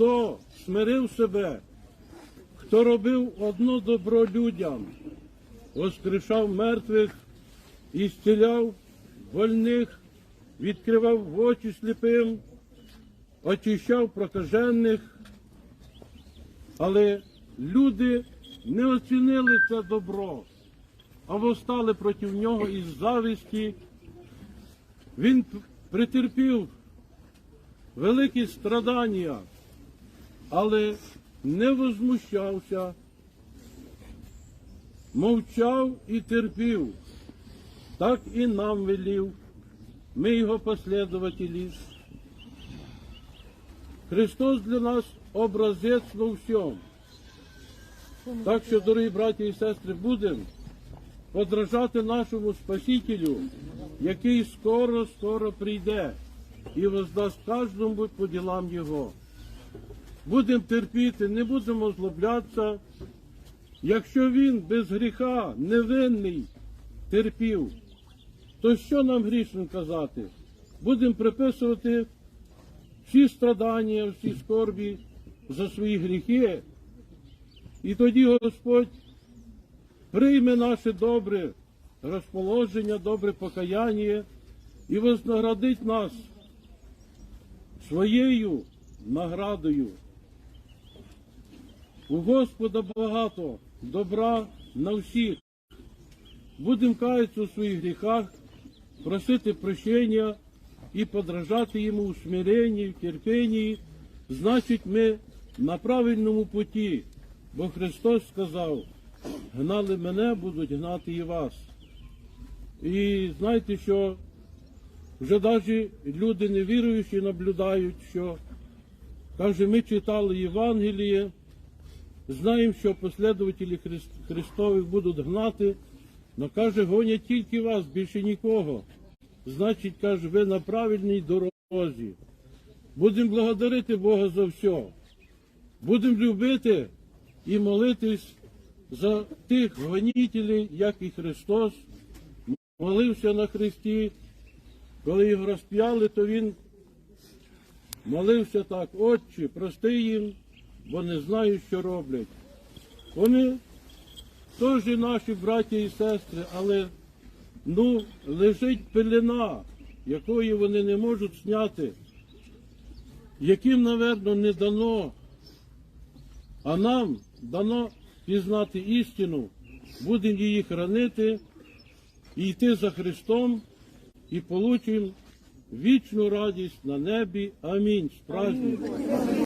хто смирив себе, хто робив одно добро людям, воскрешав мертвих і зціляв больних, відкривав очі сліпим, очищав прокажених, але люди не оцінили це добро, а восстали проти нього із зависті. Він п- претерпів великі страдання, але не возмущався, мовчав і терпів, так і нам велів, ми його послідователі. Христос для нас образець на всьому. Так що, дорогі браті і сестри, будемо подражати нашому Спасителю, який скоро-скоро прийде і воздасть кожному по ділам Його. Будемо терпіти, не будемо злоблятися. Якщо він без гріха, невинний, терпів, то що нам грішним казати? Будемо приписувати всі страдання, всі скорбі за свої гріхи. І тоді Господь прийме наше добре розположення, добре покаяння і вознаградить нас своєю наградою. У Господа багато добра на всіх. Будемо каятися у своїх гріхах, просити прощення і подражати йому у смиренні, в терпенні. Значить, ми на правильному путі, бо Христос сказав, гнали мене, будуть гнати і вас. І знаєте, що вже навіть люди невіруючі наблюдають, що каже, ми читали Євангеліє, знаємо, що послідователі Христ- Христові будуть гнати, але каже, гонять тільки вас, більше нікого. Значить, каже, ви на правильній дорозі. Будемо благодарити Бога за все. Будемо любити і молитись за тих гонітелів, як і Христос молився на Христі. Коли його розп'яли, то він молився так, Отче, прости їм, бо не знають, що роблять. Вони теж наші браті і сестри, але ну, лежить пелена, якої вони не можуть зняти, яким, напевно, не дано, а нам дано пізнати істину, будемо її хранити і йти за Христом, і получимо вічну радість на небі. Амінь. З.